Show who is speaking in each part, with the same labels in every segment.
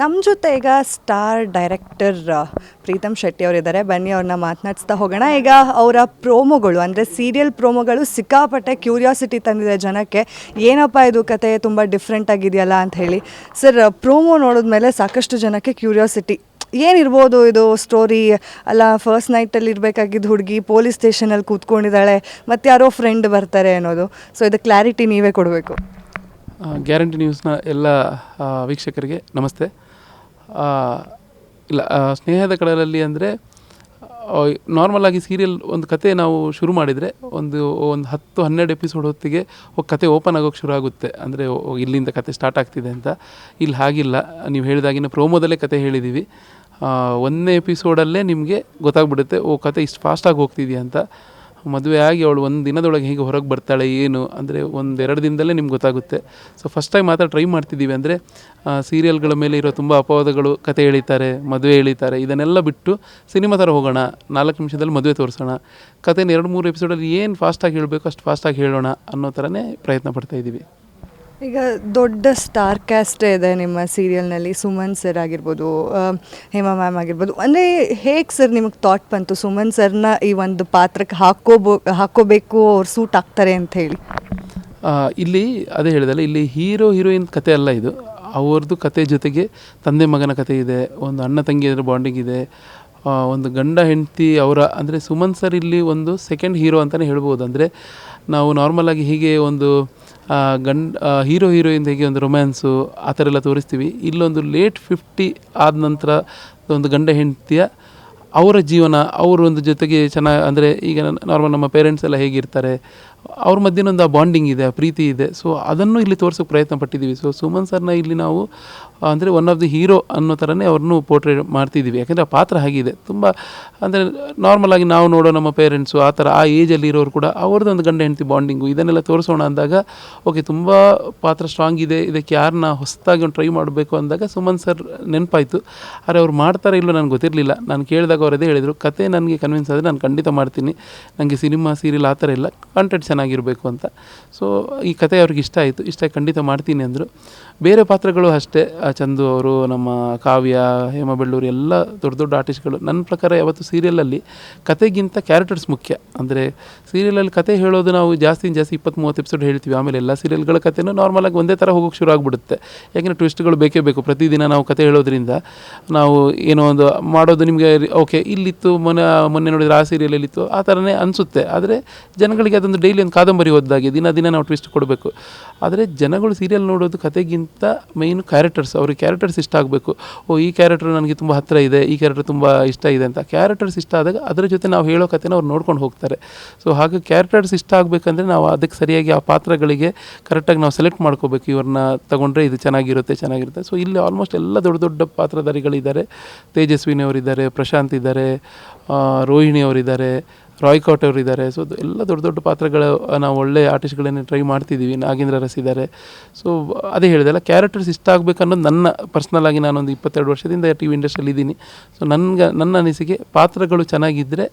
Speaker 1: ನಮ್ಮ ಜೊತೆ ಈಗ ಸ್ಟಾರ್ ಡೈರೆಕ್ಟರ್ ಪ್ರೀತಮ್ ಶೆಟ್ಟಿ ಅವರಿದ್ದಾರೆ. ಬನ್ನಿ ಅವ್ರನ್ನ ಮಾತನಾಡಿಸ್ತಾ ಹೋಗೋಣ. ಈಗ ಅವರ ಪ್ರೋಮೋಗಳು, ಅಂದರೆ ಸೀರಿಯಲ್ ಪ್ರೋಮೋಗಳು ಸಿಕ್ಕಾಪಟ್ಟೆ ಕ್ಯೂರಿಯಾಸಿಟಿ ತಂದಿದೆ ಜನಕ್ಕೆ. ಏನಪ್ಪ ಇದು ಕತೆ? ತುಂಬ ಡಿಫ್ರೆಂಟ್ ಆಗಿದೆಯಲ್ಲ ಅಂತ ಹೇಳಿ. ಸರ್ ಪ್ರೋಮೋ ನೋಡಿದ್ಮೇಲೆ ಸಾಕಷ್ಟು ಜನಕ್ಕೆ ಕ್ಯೂರಿಯಾಸಿಟಿ. ಏನಿರ್ಬೋದು ಇದು ಸ್ಟೋರಿ? ಅಲ್ಲ ಫಸ್ಟ್ ನೈಟಲ್ಲಿ ಇರಬೇಕಾಗಿದ್ದು ಹುಡುಗಿ ಪೊಲೀಸ್ ಸ್ಟೇಷನಲ್ಲಿ ಕೂತ್ಕೊಂಡಿದ್ದಾಳೆ. ಮತ್ತು ಯಾರೋ ಫ್ರೆಂಡ್ ಬರ್ತಾರೆ ಅನ್ನೋದು. ಸೊ ಇದು ಕ್ಲಾರಿಟಿ ನೀವೇ ಕೊಡಬೇಕು.
Speaker 2: ಗ್ಯಾರಂಟಿ ನ್ಯೂಸ್ನ ಎಲ್ಲ ವೀಕ್ಷಕರಿಗೆ ನಮಸ್ತೆ. ಇಲ್ಲ ಸ್ನೇಹದ ಕಡಲಲ್ಲಿ ಅಂದರೆ ನಾರ್ಮಲಾಗಿ ಸೀರಿಯಲ್ ಒಂದು ಕತೆ ನಾವು ಶುರು ಮಾಡಿದರೆ ಒಂದು ಒಂದು ಹತ್ತು, ಹನ್ನೆರಡು ಎಪಿಸೋಡ್ ಹೊತ್ತಿಗೆ ಕತೆ ಓಪನ್ ಆಗೋಕ್ಕೆ ಶುರು ಆಗುತ್ತೆ. ಅಂದರೆ ಇಲ್ಲಿಂದ ಕತೆ ಸ್ಟಾರ್ಟ್ ಆಗ್ತಿದೆ ಅಂತ. ಇಲ್ಲಿ ಹಾಗಿಲ್ಲ. ನೀವು ಹೇಳಿದಾಗಿನ ಪ್ರೋಮೋದಲ್ಲೇ ಕತೆ ಹೇಳಿದ್ದೀವಿ ಒಂದನೇ ಎಪಿಸೋಡಲ್ಲೇ ನಿಮಗೆ ಗೊತ್ತಾಗ್ಬಿಡುತ್ತೆ, ಓ, ಕತೆ ಇಷ್ಟು ಫಾಸ್ಟಾಗಿ ಹೋಗ್ತಿದೆಯಾ ಅಂತ. ಮದುವೆ ಆಗಿ ಅವಳು ಒಂದು ದಿನದೊಳಗೆ ಹೇಗೆ ಹೊರಗೆ ಬರ್ತಾಳೆ, ಏನು? ಅಂದರೆ ಒಂದೆರಡು ದಿನದಲ್ಲೇ ನಿಮ್ಗೆ ಗೊತ್ತಾಗುತ್ತೆ. ಸೊ ಫಸ್ಟ್ ಟೈಮ್ ಮಾತ್ರ ಟ್ರೈ ಮಾಡ್ತಿದ್ದೀವಿ ಅಂದರೆ ಸೀರಿಯಲ್ಗಳ ಮೇಲೆ ಇರೋ ತುಂಬ ಅಪವಾದಗಳು, ಕತೆ ಎಳಿತಾರೆ, ಮದುವೆ ಎಳಿತಾರೆ, ಇದನ್ನೆಲ್ಲ ಬಿಟ್ಟು ಸಿನಿಮಾ ಥರ ಹೋಗೋಣ, ನಾಲ್ಕು ನಿಮಿಷದಲ್ಲಿ ಮದುವೆ ತೋರಿಸೋಣ, ಕತೆನ ಎರಡು ಮೂರು ಎಪಿಸೋಡಲ್ಲಿ ಏನು ಫಾಸ್ಟಾಗಿ ಹೇಳಬೇಕು, ಅಷ್ಟು ಫಾಸ್ಟಾಗಿ ಹೇಳೋಣ ಅನ್ನೋ ಥರನೇ ಪ್ರಯತ್ನ ಪಡ್ತಾ ಇದ್ದೀವಿ
Speaker 1: ಈಗ ದೊಡ್ಡ ಸ್ಟಾರ್ ಕ್ಯಾಸ್ಟ್ ಇದೆ ನಿಮ್ಮ ಸೀರಿಯಲ್ನಲ್ಲಿ. ಸುಮನ್ ಸರ್ ಆಗಿರ್ಬೋದು ಹೇಮಾ ಮ್ಯಾಮ್ ಆಗಿರ್ಬೋದು. ಅಂದರೆ ಹೇಗೆ ಸರ್ ನಿಮಗೆ ಥಾಟ್ ಬಂತು ಸುಮನ್ ಸರ್ನ ಈ ಒಂದು ಪಾತ್ರಕ್ಕೆ ಹಾಕೋಬೋ, ಹಾಕೋಬೇಕು, ಅವ್ರು ಸೂಟ್ ಆಗ್ತಾರೆ ಅಂತ ಹೇಳಿ?
Speaker 2: ಇಲ್ಲಿ ಅದೇ ಹೇಳಿದಲ್ಲ, ಇಲ್ಲಿ ಹೀರೋ, ಹೀರೋಯಿನ್ ಕತೆ ಅಲ್ಲ ಇದು. ಅವ್ರದ್ದು ಕತೆ ಜೊತೆಗೆ ತಂದೆ ಮಗನ ಕತೆ ಇದೆ, ಒಂದು ಅಣ್ಣ ತಂಗಿಯರ ಬಾಂಡಿಂಗ್ ಇದೆ ಒಂದು ಗಂಡ ಹೆಂಡತಿ ಅವರ, ಅಂದರೆ ಸುಮನ್ ಸರ್ ಇಲ್ಲಿ ಒಂದು ಸೆಕೆಂಡ್ ಹೀರೋ ಅಂತಲೇ ಹೇಳ್ಬೋದು. ಅಂದರೆ ನಾವು ನಾರ್ಮಲಾಗಿ ಹೀಗೆ ಒಂದು ಗಂಡ ಹೀರೋ ಹೀರೋಯಿನ್ ಹೇಗೆ ಒಂದು ರೊಮ್ಯಾನ್ಸು ಆ ಥರ ಎಲ್ಲ ತೋರಿಸ್ತೀವಿ. ಇಲ್ಲೊಂದು ಲೇಟ್ ಫಿಫ್ಟಿ ಆದ ನಂತರ ಒಂದು ಗಂಡ ಹೆಂಡತಿಯ ಅವರ ಜೀವನ ಅವರೊಂದು ಜೊತೆಗೆ ಚೆನ್ನಾಗಿ, ಅಂದರೆ ಈಗ ನಾರ್ಮಲ್ ನಮ್ಮ ಪೇರೆಂಟ್ಸ್ ಎಲ್ಲ ಹೇಗಿರ್ತಾರೆ ಅವ್ರ ಮಧ್ಯನೊಂದು ಆ ಬಾಂಡಿಂಗ್ ಇದೆ, ಆ ಪ್ರೀತಿ ಇದೆ. ಸೊ ಅದನ್ನು ಇಲ್ಲಿ ತೋರ್ಸೋಕ್ಕೆ ಪ್ರಯತ್ನ ಪಟ್ಟಿದ್ದೀವಿ. ಸೊ ಸುಮನ್ ಸರ್ನ ಇಲ್ಲಿ ನಾವು, ಅಂದರೆ ಒನ್ ಆಫ್ ದಿ ಹೀರೋ ಅನ್ನೋ ಥರನೇ ಅವ್ರನ್ನೂ ಪೋರ್ಟ್ರೇಟ್ ಮಾಡ್ತಿದ್ದೀವಿ. ಯಾಕೆಂದರೆ ಆ ಪಾತ್ರ ಹಾಗಿದೆ. ತುಂಬ, ಅಂದರೆ ನಾರ್ಮಲಾಗಿ ನಾವು ನೋಡೋ ನಮ್ಮ ಪೇರೆಂಟ್ಸು ಆ ಥರ ಆ ಏಜಲ್ಲಿ ಇರೋರು ಕೂಡ ಅವ್ರದ್ದು ಒಂದು ಗಂಡ ಹೆಂಡತಿ ಬಾಂಡಿಂಗು ಇದನ್ನೆಲ್ಲ ತೋರಿಸೋಣ ಅಂದಾಗ ಓಕೆ ತುಂಬ ಪಾತ್ರ ಸ್ಟ್ರಾಂಗ್ ಇದೆ. ಇದಕ್ಕೆ ಯಾರನ್ನ ಹೊಸದಾಗಿ ಒಂದು ಟ್ರೈ ಮಾಡಬೇಕು ಅಂದಾಗ ಸುಮನ್ ಸರ್ ನೆನಪಾಯಿತು. ಆದರೆ ಅವ್ರು ಮಾಡ್ತಾರೆ ಇಲ್ಲೋ ನನಗೆ ಗೊತ್ತಿರಲಿಲ್ಲ. ನಾನು ಕೇಳಿದಾಗ ಅವರದೇ ಹೇಳಿದರು. ಕತೆ ನನಗೆ ಕನ್ವಿನ್ಸ್ ಆದರೆ ನಾನು ಖಂಡಿತ ಮಾಡ್ತೀನಿ. ನನಗೆ ಸಿನಿಮಾ ಸೀರಿಯಲ್ ಆ ಥರ ಇಲ್ಲ. ಕಂಟೆಂಟ್ ಚೆನ್ನಾಗಿರಬೇಕು ಅಂತ. ಸೊ ಈ ಕತೆ ಅವ್ರಿಗೆ ಇಷ್ಟ ಆಯಿತು. ಇಷ್ಟ ಖಂಡಿತ ಮಾಡ್ತೀನಿ ಅಂದರು. ಬೇರೆ ಪಾತ್ರಗಳು ಅಷ್ಟೇ. ಚಂದು ಅವರು, ನಮ್ಮ ಕಾವ್ಯ ಹೇಮಬೆಳ್ಳೂರು ಎಲ್ಲ ದೊಡ್ಡ ದೊಡ್ಡ ಆರ್ಟಿಸ್ಟ್ಗಳು ನನ್ನ ಪ್ರಕಾರ ಯಾವತ್ತು ಸೀರಿಯಲಲ್ಲಿ ಕತೆಗಿಂತ ಕ್ಯಾರೆಕ್ಟರ್ಸ್ ಮುಖ್ಯ. ಅಂದರೆ ಸೀರಿಯಲಲ್ಲಿ ಕತೆ ಹೇಳೋದು ನಾವು ಜಾಸ್ತಿ ಜಾಸ್ತಿ ಇಪ್ಪತ್ತು ಮೂವತ್ತು ಎಪಿಸೋಡ್ ಹೇಳ್ತೀವಿ. ಆಮೇಲೆ ಎಲ್ಲ ಸೀರಿಯಲ್ಗಳ ಕತೆನೂ ನಾರ್ಮಲಾಗಿ ಒಂದೇ ಥರ ಹೋಗೋಕ್ಕೆ ಶುರು ಆಗಿಬಿಡುತ್ತೆ. ಯಾಕೆಂದರೆ ಟ್ವಿಸ್ಟ್ಗಳು ಬೇಕೇ ಬೇಕು. ಪ್ರತಿದಿನ ನಾವು ಕತೆ ಹೇಳೋದ್ರಿಂದ ನಾವು ಏನೋ ಒಂದು ಮಾಡೋದು ನಿಮಗೆ ಓಕೆ ಇಲ್ಲಿತ್ತು, ಮೊನ್ನೆ ಮೊನ್ನೆ ನೋಡಿದ್ರೆ ಆ ಸೀರಿಯಲಲ್ಲಿತ್ತು ಆ ಥರನೇ ಅನಿಸುತ್ತೆ. ಆದರೆ ಜನಗಳಿಗೆ ಅದೊಂದು ಡೈಲಿ ಒಂದು ಕಾದಂಬರಿ ಓದಿದಾಗೆ ದಿನ ದಿನ ನಾವು ಟ್ವಿಸ್ಟ್ ಕೊಡಬೇಕು. ಆದರೆ ಜನಗಳು ಸೀರಿಯಲ್ ನೋಡೋದು ಕತೆಗಿಂತ ಮೈನ್ ಕ್ಯಾರೆಕ್ಟರ್ಸ್ ಅವ್ರಿಗೆ ಕ್ಯಾರೆಕ್ಟರ್ಸ್ ಇಷ್ಟ ಆಗಬೇಕು. ಓ, ಈ ಕ್ಯಾರೆಕ್ಟರ್ ನನಗೆ ತುಂಬ ಹತ್ತಿರ ಇದೆ, ಈ ಕ್ಯಾರೆಕ್ಟರ್ ತುಂಬ ಇಷ್ಟ ಇದೆ ಅಂತ ಕ್ಯಾರೆಕ್ಟರ್ಸ್ ಇಷ್ಟ ಆದಾಗ ಅದರ ಜೊತೆ ನಾವು ಹೇಳೋ ಕಥೆನ ಅವ್ರು ನೋಡ್ಕೊಂಡು ಹೋಗ್ತಾರೆ. ಸೊ ಹಾಗೆ ಕ್ಯಾರೆಕ್ಟರ್ಸ್ ಇಷ್ಟ ಆಗಬೇಕಂದ್ರೆ ನಾವು ಅದಕ್ಕೆ ಸರಿಯಾಗಿ ಆ ಪಾತ್ರಗಳಿಗೆ ಕರೆಕ್ಟಾಗಿ ನಾವು ಸೆಲೆಕ್ಟ್ ಮಾಡ್ಕೋಬೇಕು. ಇವ್ರನ್ನ ತಗೊಂಡ್ರೆ ಇದು ಚೆನ್ನಾಗಿರುತ್ತೆ ಚೆನ್ನಾಗಿರುತ್ತೆ. ಸೊ ಇಲ್ಲಿ ಆಲ್ಮೋಸ್ಟ್ ಎಲ್ಲ ದೊಡ್ಡ ದೊಡ್ಡ ಪಾತ್ರಧಾರಿಗಳಿದ್ದಾರೆ. ತೇಜಸ್ವಿನಿ ಅವರಿದ್ದಾರೆ ಪ್ರಶಾಂತ್ ಇದ್ದಾರೆ ರೋಹಿಣಿ ಅವರಿದ್ದಾರೆ ರಾಯ್ ಕಾಟ್ ಅವರಿದ್ದಾರೆ ಸೊ ಎಲ್ಲ ದೊಡ್ಡ ದೊಡ್ಡ ಪಾತ್ರಗಳ ನಾವು ಒಳ್ಳೆ ಆರ್ಟಿಸ್ಟ್ಗಳನ್ನೇ ಟ್ರೈ ಮಾಡ್ತಿದ್ದೀವಿ ನಾಗೇಂದ್ರ ರಸ್ ಇದ್ದಾರೆ. ಸೊ ಅದೇ ಹೇಳಿದೆಲ್ಲ ಕ್ಯಾರೆಕ್ಟರ್ಸ್ ಇಷ್ಟ ಆಗಬೇಕು ಅನ್ನೋದು ನನ್ನ ಪರ್ಸ್ನಲ್ ಆಗಿ ನಾನೊಂದು ಇಪ್ಪತ್ತೆರಡು ವರ್ಷದಿಂದ ಟಿ ವಿ ಇಂಡಸ್ಟ್ರಿಯಲ್ಲಿ ಇದ್ದೀನಿ. ಸೊ ನನಗೆ, ನನ್ನ ಅನಿಸಿಕೆ ಪಾತ್ರಗಳು ಚೆನ್ನಾಗಿದ್ದರೆ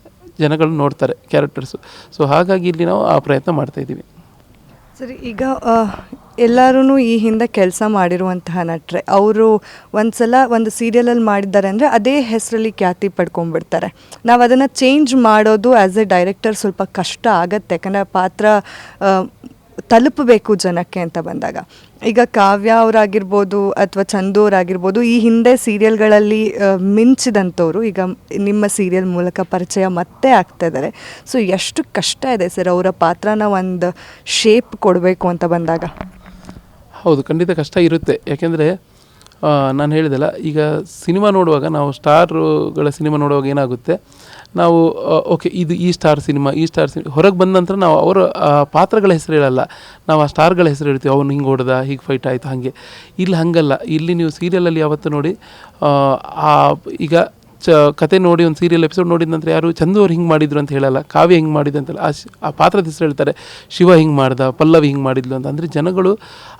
Speaker 2: ಜನಗಳು ನೋಡ್ತಾರೆ ಕ್ಯಾರೆಕ್ಟರ್ಸು. ಸೊ ಹಾಗಾಗಿ ಇಲ್ಲಿ ನಾವು ಆ ಪ್ರಯತ್ನ ಮಾಡ್ತಾಯಿದ್ದೀವಿ
Speaker 1: ಸರಿ, ಈಗ ಎಲ್ಲರೂ ಈ ಹಿಂದೆ ಕೆಲಸ ಮಾಡಿರುವಂತಹ ನಟರೆ. ಅವರು ಒಂದ್ಸಲ ಒಂದು ಸೀರಿಯಲಲ್ಲಿ ಮಾಡಿದ್ದಾರೆ ಅಂದರೆ ಅದೇ ಹೆಸರಲ್ಲಿ ಖ್ಯಾತಿ ಪಡ್ಕೊಂಡ್ಬಿಡ್ತಾರೆ. ನಾವು ಅದನ್ನು ಚೇಂಜ್ ಮಾಡೋದು ಆ್ಯಸ್ ಎ ಡೈರೆಕ್ಟರ್ ಸ್ವಲ್ಪ ಕಷ್ಟ ಆಗತ್ತೆ. ಯಾಕಂದರೆ ಪಾತ್ರ ತಲುಪಬೇಕು ಜನಕ್ಕೆ ಅಂತ ಬಂದಾಗ. ಈಗ ಕಾವ್ಯ ಅವರಾಗಿರ್ಬೋದು ಅಥವಾ ಚಂದು ಅವರಾಗಿರ್ಬೋದು ಈ ಹಿಂದೆ ಸೀರಿಯಲ್ಗಳಲ್ಲಿ ಮಿಂಚಿದಂಥವ್ರು ಈಗ ನಿಮ್ಮ ಸೀರಿಯಲ್ ಮೂಲಕ ಪರಿಚಯ ಮತ್ತೆ ಆಗ್ತಾ ಇದ್ದಾರೆ ಸೊ ಎಷ್ಟು ಕಷ್ಟ ಇದೆ ಸರ್ ಅವರ ಪಾತ್ರನ ಒಂದು ಶೇಪ್ ಕೊಡಬೇಕು ಅಂತ ಬಂದಾಗ?
Speaker 2: ಹೌದು ಖಂಡಿತ ಕಷ್ಟ ಇರುತ್ತೆ. ಯಾಕೆಂದರೆ ನಾನು ಹೇಳಿದೆಲ್ಲ ಈಗ ಸಿನಿಮಾ ನೋಡುವಾಗ ನಾವು ಸ್ಟಾರುಗಳ ಸಿನಿಮಾ ನೋಡುವಾಗ ಏನಾಗುತ್ತೆ ನಾವು ಓಕೆ ಇದು ಈ ಸ್ಟಾರ್ ಸಿನಿಮಾ ಈ ಸ್ಟಾರ್ ಸಿನಿಮಾ ಹೊರಗೆ ಬಂದ ನಂತರ ನಾವು ಅವರ ಪಾತ್ರಗಳ ಹೆಸರು ಹೇಳಲ್ಲ. ನಾವು ಆ ಸ್ಟಾರ್ಗಳ ಹೆಸರು ಹೇಳ್ತೀವಿ ಅವ್ನು ಹಿಂಗೆ ಹೊಡೆದ ಹೀಗೆ ಫೈಟ್ ಆಯಿತು ಹಾಗೆ. ಇಲ್ಲಿ ಹಾಗಲ್ಲ. ಇಲ್ಲಿ ನೀವು ಸೀರಿಯಲಲ್ಲಿ ಯಾವತ್ತು ನೋಡಿ ಆ, ಈಗ ಚ, ಕತೆ ನೋಡಿ, ಒಂದು ಸೀರಿಯಲ್ ಎಪಿಸೋಡ್ ನೋಡಿದ ನಂತರ ಯಾರು ಚಂದು ಅವ್ರು ಹಿಂಗೆ ಮಾಡಿದ್ರು ಅಂತ ಹೇಳಲ್ಲ. ಕಾವ್ಯ ಹಿಂಗೆ ಮಾಡಿದ್ರು ಅಂತಲ್ಲ ಆ ಆ ಪಾತ್ರದ ಹೆಸರು ಹೇಳ್ತಾರೆ, ಶಿವ ಹಿಂಗೆ ಮಾಡ್ದ, ಪಲ್ಲವಿ ಹಿಂಗೆ ಮಾಡಿದ್ಲು ಅಂತ. ಅಂದರೆ ಜನಗಳು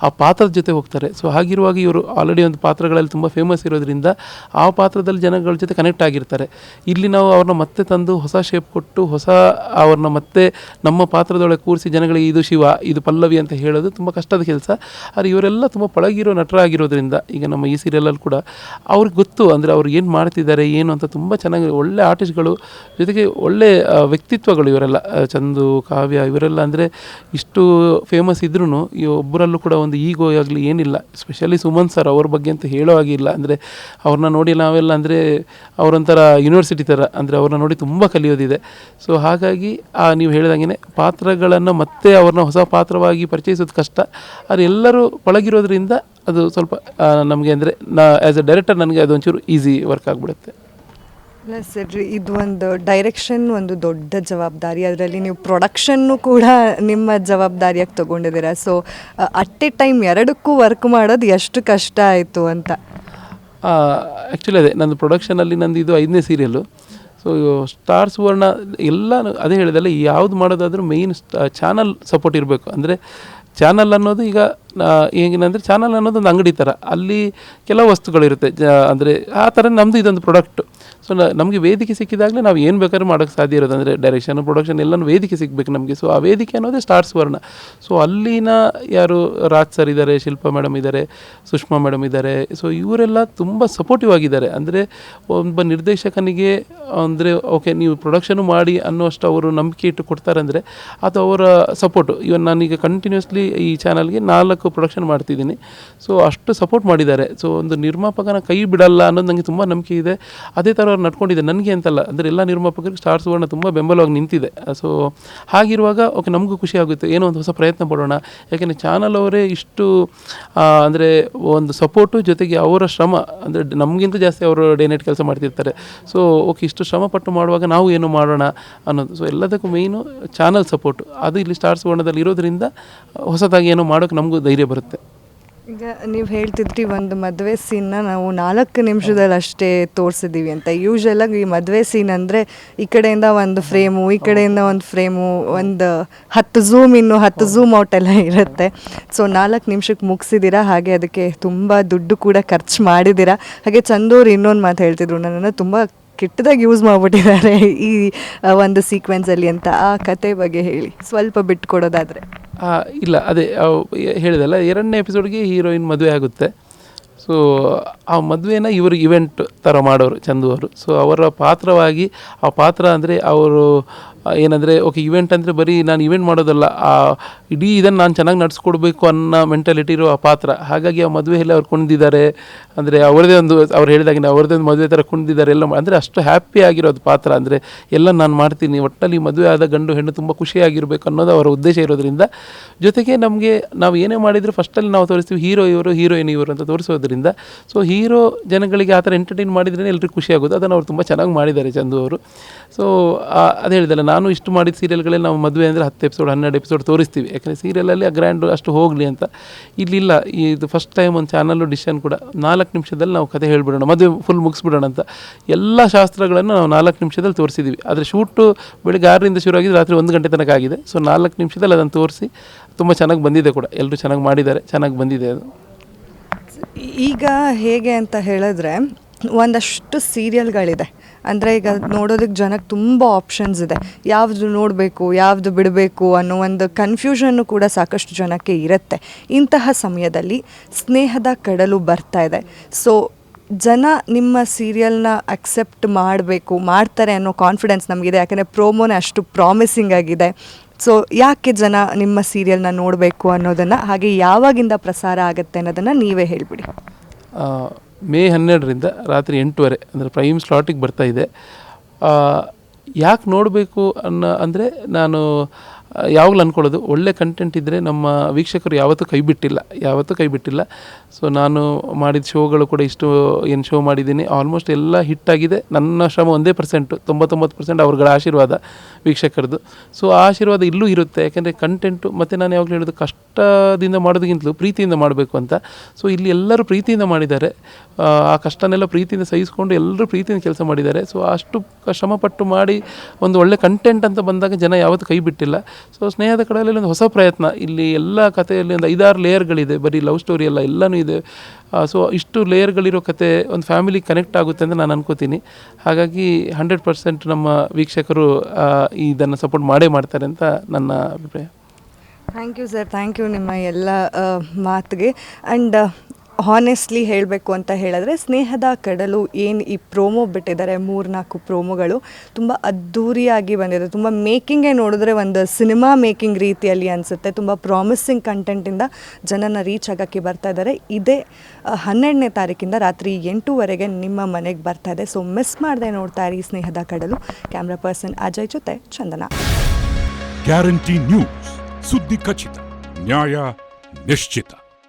Speaker 2: ಆ ಪಾತ್ರದ ಜೊತೆ ಹೋಗ್ತಾರೆ. ಸೊ ಹಾಗಿರುವಾಗ ಇವರು ಆಲ್ರೆಡಿ ಒಂದು ಪಾತ್ರಗಳಲ್ಲಿ ತುಂಬ ಫೇಮಸ್ ಇರೋದ್ರಿಂದ ಆ ಪಾತ್ರದಲ್ಲಿ ಜನಗಳ ಜೊತೆ ಕನೆಕ್ಟ್ ಆಗಿರ್ತಾರೆ. ಇಲ್ಲಿ ನಾವು ಅವ್ರನ್ನ ಮತ್ತೆ ತಂದು ಹೊಸ ಶೇಪ್ ಕೊಟ್ಟು, ಹೊಸ ಅವ್ರನ್ನ ಮತ್ತೆ ನಮ್ಮ ಪಾತ್ರದೊಳಗೆ ಕೂರಿಸಿ ಜನಗಳಿಗೆ ಇದು ಶಿವ, ಇದು ಪಲ್ಲವಿ ಅಂತ ಹೇಳೋದು ತುಂಬ ಕಷ್ಟದ ಕೆಲಸ. ಆದರೆ ಇವರೆಲ್ಲ ತುಂಬ ಪಳಗಿರೋ ನಟರಾಗಿರೋದ್ರಿಂದ, ಈಗ ನಮ್ಮ ಈ ಸೀರಿಯಲಲ್ಲಿ ಕೂಡ ಅವ್ರಿಗೆ ಗೊತ್ತು. ಅಂದರೆ ಅವ್ರು ಏನು ಮಾಡ್ತಿದ್ದಾರೆ, ಏನು ಅಂತ ತುಂಬ ಚೆನ್ನಾಗಿ ಒಳ್ಳೆ ಆರ್ಟಿಸ್ಟ್ಗಳು ಜೊತೆಗೆ ಒಳ್ಳೆ ವ್ಯಕ್ತಿತ್ವಗಳು ಇವರೆಲ್ಲ. ಚಂದು, ಕಾವ್ಯ ಇವರೆಲ್ಲ ಅಂದರೆ ಇಷ್ಟು ಫೇಮಸ್ ಇದ್ರೂ ಈ ಒಬ್ಬರಲ್ಲೂ ಕೂಡ ಒಂದು ಈಗೋ ಆಗಲಿ ಏನಿಲ್ಲ. ಸ್ಪೆಷಲಿ ಸುಮನ್ ಸರ್ ಅವ್ರ ಬಗ್ಗೆ ಅಂತ ಹೇಳೋ ಆಗಿಲ್ಲ ಅಂದರೆ ಅವ್ರನ್ನ ನೋಡಿ ನಾವೆಲ್ಲ ಅಂದರೆ ಅವರೊಂಥರ ಯೂನಿವರ್ಸಿಟಿ ಥರ ಅಂದರೆ ಅವ್ರನ್ನ ನೋಡಿ ತುಂಬ ಕಲಿಯೋದಿದೆ. ಸೊ ಹಾಗಾಗಿ, ಆ, ನೀವು ಹೇಳಿದಂಗೆ ಪಾತ್ರಗಳನ್ನು ಮತ್ತೆ ಅವ್ರನ್ನ ಹೊಸ ಪಾತ್ರವಾಗಿ ಪರಿಚಯಿಸೋದು ಕಷ್ಟ. ಆದರೆ ಎಲ್ಲರೂ ಪಳಗಿರೋದ್ರಿಂದ ಅದು ಸ್ವಲ್ಪ ನಮಗೆ ಅಂದರೆ ನಾ ಆ್ಯಸ್ ಎ ಡೈರೆಕ್ಟರ್ ನನಗೆ ಅದು ಒಂಚೂರು ಈಸಿ ವರ್ಕ್ ಆಗಿಬಿಡುತ್ತೆ.
Speaker 1: ಇಲ್ಲ ಸರ್ ಇದು ಒಂದು ಡೈರೆಕ್ಷನ್ ಒಂದು ದೊಡ್ಡ ಜವಾಬ್ದಾರಿ. ಅದರಲ್ಲಿ ನೀವು ಪ್ರೊಡಕ್ಷನ್ನು ಕೂಡ ನಿಮ್ಮ ಜವಾಬ್ದಾರಿಯಾಗಿ ತೊಗೊಂಡಿದ್ದೀರಾ. ಸೊ ಅಟ್ ಎ ಟೈಮ್ ಎರಡಕ್ಕೂ ವರ್ಕ್ ಮಾಡೋದು ಎಷ್ಟು ಕಷ್ಟ ಆಯಿತು ಅಂತ?
Speaker 2: ಆ್ಯಕ್ಚುಲಿ ಅದೇ, ನಂದು ಪ್ರೊಡಕ್ಷನಲ್ಲಿ ನಂದು ಇದು ಐದನೇ ಸೀರಿಯಲ್ಲು ಸೊ ಸ್ಟಾರ್ ಸುವರ್ಣ ಎಲ್ಲ ಅದೇ ಹೇಳಿದಲ್ಲ, ಯಾವ್ದು ಮಾಡೋದಾದರೂ ಮೇಯ್ನ್ ಚಾನಲ್ ಸಪೋರ್ಟ್ ಇರಬೇಕು. ಅಂದರೆ ಚಾನಲ್ ಅನ್ನೋದು ಈಗ ಹೇಗೇನಂದರೆ ಚಾನಲ್ ಅನ್ನೋದು ಒಂದು ಅಂಗಡಿ ಥರ ಅಲ್ಲಿ ಕೆಲವು ವಸ್ತುಗಳಿರುತ್ತೆ. ಜ, ಅಂದರೆ, ಆ ಥರ ನಮ್ಮದು ಇದೊಂದು ಪ್ರಾಡಕ್ಟು ಸೊ ನಮಗೆ ವೇದಿಕೆ ಸಿಕ್ಕಿದಾಗಲೇ ನಾವು ಏನು ಬೇಕಾದ್ರೂ ಮಾಡೋಕ್ಕೆ ಸಾಧ್ಯ ಇರೋದು. ಅಂದರೆ ಡೈರೆಕ್ಷನ್ ಪ್ರೊಡಕ್ಷನ್ ಎಲ್ಲನೂ ವೇದಿಕೆ ಸಿಗಬೇಕು ನಮಗೆ. ಸೊ ಆ ವೇದಿಕೆ ಅನ್ನೋದೇ ಸ್ಟಾರ್ಸ್ ವರ್ಣ. ಸೊ ಅಲ್ಲಿನ ಯಾರು ರಾಜ್ ಸರ್ ಇದ್ದಾರೆ ಶಿಲ್ಪಾ ಮೇಡಮ್ ಇದ್ದಾರೆ ಸುಷ್ಮಾ ಮೇಡಮ್ ಇದ್ದಾರೆ ಸೊ ಇವರೆಲ್ಲ ತುಂಬ ಸಪೋರ್ಟಿವ್ ಆಗಿದ್ದಾರೆ. ಅಂದರೆ ಒಬ್ಬ ನಿರ್ದೇಶಕನಿಗೆ ಅಂದರೆ ಓಕೆ ನೀವು ಪ್ರೊಡಕ್ಷನ್ ಮಾಡಿ ಅನ್ನೋಷ್ಟು ಅವರು ನಂಬಿಕೆ ಇಟ್ಟು ಕೊಡ್ತಾರೆ ಅಂದರೆ, ಅದು ಅವರ ಸಪೋರ್ಟು ಇವನ್ ನಾನೀಗ ಕಂಟಿನ್ಯೂಸ್ಲಿ ಈ ಚಾನಲ್ಗೆ ನಾಲ್ಕು ಪ್ರೊಡಕ್ಷನ್ ಮಾಡ್ತಿದ್ದೀನಿ. ಸೊ ಅಷ್ಟು ಸಪೋರ್ಟ್ ಮಾಡಿದ್ದಾರೆ. ಸೊ ಒಂದು ನಿರ್ಮಾಪಕನ ಕೈ ಬಿಡಲ್ಲ ಅನ್ನೋದು ನನಗೆ ತುಂಬ ನಂಬಿಕೆ ಇದೆ. ಅದೇ ಥರ ಅವ್ರು ನಡ್ಕೊಂಡಿದೆ ನನಗೆ ಅಂತಲ್ಲ. ಅಂದರೆ ಎಲ್ಲ ನಿರ್ಮಾಪಕರಿಗೆ ಸ್ಟಾರ್ ಸುವರ್ಣ ತುಂಬ ಬೆಂಬಲವಾಗಿ ನಿಂತಿದೆ. ಸೊ ಹಾಗಿರುವಾಗ ಓಕೆ ನಮಗೂ ಖುಷಿ ಆಗುತ್ತೆ. ಏನೋ ಒಂದು ಹೊಸ ಪ್ರಯತ್ನ ಪಡೋಣ. ಯಾಕೆಂದರೆ ಚಾನಲ್ ಅವರೇ ಇಷ್ಟು ಅಂದರೆ ಒಂದು ಸಪೋರ್ಟು ಜೊತೆಗೆ ಅವರ ಶ್ರಮ, ಅಂದರೆ ನಮಗಿಂತ ಜಾಸ್ತಿ ಅವರು ಡೇ ನೈಟ್ ಕೆಲಸ ಮಾಡ್ತಿರ್ತಾರೆ. ಸೊ ಓಕೆ ಇಷ್ಟು ಶ್ರಮ ಪಟ್ಟು ಮಾಡುವಾಗ ನಾವು ಏನು ಮಾಡೋಣ ಅನ್ನೋದು. ಸೊ ಎಲ್ಲದಕ್ಕೂ ಮೇಯ್ನು ಚಾನಲ್ ಸಪೋರ್ಟು ಅದು ಇಲ್ಲಿ ಸ್ಟಾರ್ ಸುವರ್ಣದಲ್ಲಿ ಇರೋದ್ರಿಂದ ಹೊಸದಾಗಿ ಏನೋ ಮಾಡೋಕ್ಕೆ ನಮಗೂ ಧೈರ್ಯ ಬರುತ್ತೆ.
Speaker 1: ಈಗ ನೀವು ಹೇಳ್ತಿದ್ರಿ ಒಂದು ಮದುವೆ ಸೀನ್ನ ನಾವು ನಾಲ್ಕು ನಿಮಿಷದಲ್ಲಿ ಅಷ್ಟೇ ತೋರಿಸಿದ್ದೀವಿ ಅಂತ ಯೂಶಲಾಗಿ ಈ ಮದುವೆ ಸೀನ್ ಅಂದರೆ ಈ ಕಡೆಯಿಂದ ಒಂದು ಫ್ರೇಮು ಈ ಕಡೆಯಿಂದ ಒಂದು ಫ್ರೇಮು ಒಂದು ಹತ್ತು ಝೂಮ್ ಇನ್ನು ಹತ್ತು ಝೂಮ್ ಔಟ್ ಎಲ್ಲ ಇರುತ್ತೆ. ಸೊ ನಾಲ್ಕು ನಿಮಿಷಕ್ಕೆ ಮುಗಿಸಿದ್ದೀರಾ ಹಾಗೆ ಅದಕ್ಕೆ ತುಂಬ ದುಡ್ಡು ಕೂಡ ಖರ್ಚು ಮಾಡಿದ್ದೀರಾ ಹಾಗೆ ಚಂದೂರು ಇನ್ನೊಂದು ಮಾತು ಹೇಳ್ತಿದ್ರು. ನನ್ನನ್ನು ತುಂಬ ಕೆಟ್ಟದಾಗಿ ಯೂಸ್ ಮಾಡಿಬಿಟ್ಟಿದ್ದಾರೆ ಈ ಒಂದು ಸೀಕ್ವೆನ್ಸಲ್ಲಿ ಅಂತ. ಆ ಕತೆ ಬಗ್ಗೆ ಹೇಳಿ. ಸ್ವಲ್ಪ ಬಿಟ್ಕೊಡೋದಾದರೆ.
Speaker 2: ಇಲ್ಲ, ಅದೇ ಹೇಳಿದಲ್ಲ, ಎರಡನೇ ಎಪಿಸೋಡ್ಗೆ ಹೀರೋಯಿನ್ ಮದುವೆ ಆಗುತ್ತೆ. ಸೊ ಆ ಮದುವೆನ ಇವರು ಇವೆಂಟ್ ಥರ ಮಾಡೋರು, ಚಂದು ಅವರು. ಸೊ ಅವರ ಪಾತ್ರವಾಗಿ, ಆ ಪಾತ್ರ ಅಂದರೆ ಅವರು ಏನಂದರೆ ಓಕೆ ಇವೆಂಟ್ ಅಂದರೆ ಬರೀ ನಾನು ಇವೆಂಟ್ ಮಾಡೋದಲ್ಲ, ಆ, ಇಡೀ ಇದನ್ನು ನಾನು ಚೆನ್ನಾಗಿ ನಡೆಸ್ಕೊಡ್ಬೇಕು ಅನ್ನೋ ಮೆಂಟಾಲಿಟಿ ಇರೋ ಆ ಪಾತ್ರ. ಹಾಗಾಗಿ ಆ ಮದುವೆಯಲ್ಲಿ ಅವ್ರು ಕುಣಿದಿದ್ದಾರೆ ಅಂದರೆ ಅವರದೇ ಒಂದು, ಅವ್ರು ಹೇಳಿದಾಗ ಅವ್ರದ್ದೇ ಒಂದು ಮದುವೆ ಥರ ಕುಣಿದಿದ್ದಾರೆ ಎಲ್ಲ ಅಂದರೆ ಅಷ್ಟು ಹ್ಯಾಪಿ ಆಗಿರೋದು ಪಾತ್ರ. ಅಂದರೆ ಎಲ್ಲ ನಾನು ಮಾಡ್ತೀನಿ ಒಟ್ಟಲ್ಲಿ ಮದುವೆ ಆದ ಗಂಡು ಹೆಣ್ಣು ತುಂಬ ಖುಷಿಯಾಗಿರಬೇಕು ಅನ್ನೋದು ಅವರ ಉದ್ದೇಶ ಇರೋದ್ರಿಂದ. ಜೊತೆಗೆ ನಮಗೆ ನಾವು ಏನೇ ಮಾಡಿದರೂ ಫಸ್ಟಲ್ಲಿ ನಾವು ತೋರಿಸ್ತೀವಿ ಹೀರೋ ಇವರು ಹೀರೋಯಿನ್ ಇವರು ಅಂತ ತೋರಿಸೋದ್ರಿಂದ. ಸೊ ಹೀರೋ ಜನಗಳಿಗೆ ಆ ಥರ ಎಂಟರ್ಟೈನ್ ಮಾಡಿದ್ರೇ ಎಲ್ಲರಿಗೂ ಖುಷಿಯಾಗೋದು ಅದನ್ನು ಅವ್ರು ತುಂಬ ಚೆನ್ನಾಗಿ ಮಾಡಿದ್ದಾರೆ ಚಂದು ಅವರು. ಸೊ ಅದು ಹೇಳಿದಲ್ಲ ನಾನು ಇಷ್ಟು ಮಾಡಿದ ಸೀರಿಯಲ್ಗಳಲ್ಲಿ ನಾವು ಮದುವೆ ಅಂದರೆ ಹತ್ತು ಎಪಿಸೋಡ್, ಹನ್ನೆರಡು ಎಪಿಸೋಡ್ ತೋರಿಸ್ತೀವಿ. ಯಾಕಂದರೆ ಸೀರಿಯಲಲ್ಲಿ ಆ ಗ್ರ್ಯಾಂಡ್ ಅಷ್ಟು ಹೋಗಲಿ ಅಂತ. ಇಲ್ಲಿಲ್ಲ, ಇದು ಫಸ್ಟ್ ಟೈಮ್ ಒಂದು ಚಾನಲ್ಲು ಡಿಸಿಷನ್ ಕೂಡ ನಾಲ್ಕು ನಿಮಿಷದಲ್ಲಿ ನಾವು ಕತೆ ಹೇಳ್ಬಿಡೋಣ, ಮದುವೆ ಫುಲ್ ಮುಗಿಸ್ಬಿಡೋಣ ಅಂತ. ಎಲ್ಲ ಶಾಸ್ತ್ರಗಳನ್ನು ನಾವು ನಾಲ್ಕು ನಿಮಿಷದಲ್ಲಿ ತೋರಿಸಿದ್ದೀವಿ ಆದರೆ ಶೂಟು ಬೆಳಿಗ್ಗೆ ಆರರಿಂದ ಶುರು ಆಗಿದ್ದು ರಾತ್ರಿ ಒಂದು ಗಂಟೆ ತನಕ ಆಗಿದೆ. ಸೊ ನಾಲ್ಕು ನಿಮಿಷದಲ್ಲಿ ಅದನ್ನು ತೋರಿಸಿ, ತುಂಬ ಚೆನ್ನಾಗಿ ಬಂದಿದೆ ಕೂಡ. ಎಲ್ಲರೂ ಚೆನ್ನಾಗಿ ಮಾಡಿದ್ದಾರೆ, ಚೆನ್ನಾಗಿ ಬಂದಿದೆ ಅದು.
Speaker 1: ಈಗ ಹೇಗೆ ಅಂತ ಹೇಳಿದ್ರೆ ಒಂದಷ್ಟು ಸೀರಿಯಲ್ಗಳಿದೆ. ಅಂದರೆ ಈಗ ನೋಡೋದಕ್ಕೆ ಜನಕ್ಕೆ ತುಂಬ ಆಪ್ಷನ್ಸ್ ಇದೆ. ಯಾವುದು ನೋಡಬೇಕು, ಯಾವುದು ಬಿಡಬೇಕು ಅನ್ನೋ ಒಂದು ಕನ್ಫ್ಯೂಷನ್ನು ಕೂಡ ಸಾಕಷ್ಟು ಜನಕ್ಕೆ ಇರುತ್ತೆ. ಇಂತಹ ಸಮಯದಲ್ಲಿ ಸ್ನೇಹದ ಕಡಲು ಬರ್ತಾ ಇದೆ. ಸೊ ಜನ ನಿಮ್ಮ ಸೀರಿಯಲ್ನ ಅಕ್ಸೆಪ್ಟ್ ಮಾಡಬೇಕು, ಮಾಡ್ತಾರೆ ಅನ್ನೋ ಕಾನ್ಫಿಡೆನ್ಸ್ ನಮಗಿದೆ. ಯಾಕಂದರೆ ಪ್ರೋಮೋನೇ ಅಷ್ಟು ಪ್ರಾಮಿಸಿಂಗ್ ಆಗಿದೆ. ಸೊ ಯಾಕೆ ಜನ ನಿಮ್ಮ ಸೀರಿಯಲ್ನ ನೋಡಬೇಕು ಅನ್ನೋದನ್ನು ಹಾಗೆ ಯಾವಾಗಿಂದ ಪ್ರಸಾರ ಆಗುತ್ತೆ ಅನ್ನೋದನ್ನು ನೀವೇ ಹೇಳಿಬಿಡಿ.
Speaker 2: ಮೇ ಹನ್ನೆರಡರಿಂದ ರಾತ್ರಿ ಎಂಟುವರೆ ಅಂದರೆ ಪ್ರೈಮ್ ಸ್ಲಾಟಿಗೆ ಬರ್ತಾ ಇದೆ. ಯಾಕೆ ನೋಡಬೇಕು ಅನ್ನೋ ಅಂದರೆ ನಾನು ಯಾವಾಗಲೂ ಅಂದ್ಕೊಳ್ಳೋದು ಒಳ್ಳೆ ಕಂಟೆಂಟ್ ಇದ್ದರೆ ನಮ್ಮ ವೀಕ್ಷಕರು ಯಾವತ್ತೂ ಕೈ ಬಿಟ್ಟಿಲ್ಲ ಯಾವತ್ತೂ ಕೈ ಬಿಟ್ಟಿಲ್ಲ. ಸೊ ನಾನು ಮಾಡಿದ ಶೋಗಳು ಕೂಡ ಇಷ್ಟು ಏನು ಶೋ ಮಾಡಿದ್ದೀನಿ ಆಲ್ಮೋಸ್ಟ್ ಎಲ್ಲ ಹಿಟ್ಟಾಗಿದೆ ನನ್ನ ಶ್ರಮ ಒಂದೇ ಪರ್ಸೆಂಟು ತೊಂಬತ್ತೊಂಬತ್ತು ಪರ್ಸೆಂಟ್ ಅವ್ರಗಳ ಆಶೀರ್ವಾದ ವೀಕ್ಷಕರದು ಸೊ ಆ ಆಶೀರ್ವಾದ ಇಲ್ಲೂ ಇರುತ್ತೆ. ಯಾಕೆಂದರೆ ಕಂಟೆಂಟು ಮತ್ತು ನಾನು ಯಾವಾಗಲೂ ಹೇಳೋದು ಕಷ್ಟದಿಂದ ಮಾಡೋದಕ್ಕಿಂತಲೂ ಪ್ರೀತಿಯಿಂದ ಮಾಡಬೇಕು ಅಂತ. ಸೊ ಇಲ್ಲಿ ಎಲ್ಲರೂ ಪ್ರೀತಿಯಿಂದ ಮಾಡಿದ್ದಾರೆ. ಆ, ಕಷ್ಟನೆಲ್ಲ ಪ್ರೀತಿಯಿಂದ ಸಹಿಸಿಕೊಂಡು ಎಲ್ಲರೂ ಪ್ರೀತಿಯಿಂದ ಕೆಲಸ ಮಾಡಿದ್ದಾರೆ. ಸೊ ಅಷ್ಟು ಶ್ರಮಪಟ್ಟು ಮಾಡಿ ಒಂದು ಒಳ್ಳೆ ಕಂಟೆಂಟ್ ಅಂತ ಬಂದಾಗ ಜನ ಯಾವತ್ತೂ ಕೈ ಬಿಟ್ಟಿಲ್ಲ. ಸೊ ಸ್ನೇಹದ ಕಡೆಯಲ್ಲಿ ಒಂದು ಹೊಸ ಪ್ರಯತ್ನ. ಇಲ್ಲಿ ಎಲ್ಲ ಕಥೆಯಲ್ಲಿ ಒಂದು ಐದಾರು ಲೇಯರ್ಗಳಿದೆ. ಬರೀ ಲವ್ ಸ್ಟೋರಿ ಎಲ್ಲ ಎಲ್ಲನೂ ಇದೆ. ಸೊ ಇಷ್ಟು ಲೇಯರ್ಗಳಿರೋ ಕತೆ ಒಂದು ಫ್ಯಾಮಿಲಿ ಕನೆಕ್ಟ್ ಆಗುತ್ತೆ ಅಂತ ನಾನು ಅನ್ಕೋತೀನಿ. ಹಾಗಾಗಿ ಹಂಡ್ರೆಡ್ ಪರ್ಸೆಂಟ್ ನಮ್ಮ ವೀಕ್ಷಕರು ಇದನ್ನು ಸಪೋರ್ಟ್ ಮಾಡೇ ಮಾಡ್ತಾರೆ ಅಂತ ನನ್ನ ಅಭಿಪ್ರಾಯ.
Speaker 1: Thank you sir thank you ನಿಮ್ಮ ಎಲ್ಲ ಮಾತಿಗೆ. ಆ್ಯಂಡ್ ಹಾನೆಸ್ಟ್ಲಿ ಹೇಳಬೇಕು ಅಂತ ಹೇಳಿದ್ರೆ, ಸ್ನೇಹದ ಕಡಲು ಏನು ಈ ಪ್ರೋಮೋ ಬಿಟ್ಟಿದ್ದಾರೆ, ಮೂರ್ನಾಲ್ಕು ಪ್ರೋಮೋಗಳು ತುಂಬ ಅದ್ಧೂರಿಯಾಗಿ ಬಂದಿದೆ. ತುಂಬ ಮೇಕಿಂಗೇ ನೋಡಿದ್ರೆ ಒಂದು ಸಿನಿಮಾ ಮೇಕಿಂಗ್ ರೀತಿಯಲ್ಲಿ ಅನಿಸುತ್ತೆ. ತುಂಬ ಪ್ರಾಮಿಸಿಂಗ್ ಕಂಟೆಂಟಿಂದ ಜನನ ರೀಚ್ ಆಗೋಕ್ಕೆ ಬರ್ತಾ ಇದ್ದಾರೆ. ಇದೇ ಹನ್ನೆರಡನೇ ತಾರೀಕಿಂದ ರಾತ್ರಿ ಎಂಟೂವರೆಗೆ ನಿಮ್ಮ ಮನೆಗೆ ಬರ್ತಾ ಇದೆ. ಸೊ ಮಿಸ್ ಮಾಡದೆ ನೋಡ್ತಾ ಇರಿ ಸ್ನೇಹದ ಕಡಲು. ಕ್ಯಾಮ್ರಾ ಪರ್ಸನ್ ಅಜಯ್ ಜೊತೆ ಚಂದನ.
Speaker 3: ಗ್ಯಾರಂಟಿ ನ್ಯೂಸ್ ಸುದ್ದಿ ಖಚಿತ, ನ್ಯಾಯ ನಿಶ್ಚಿತ.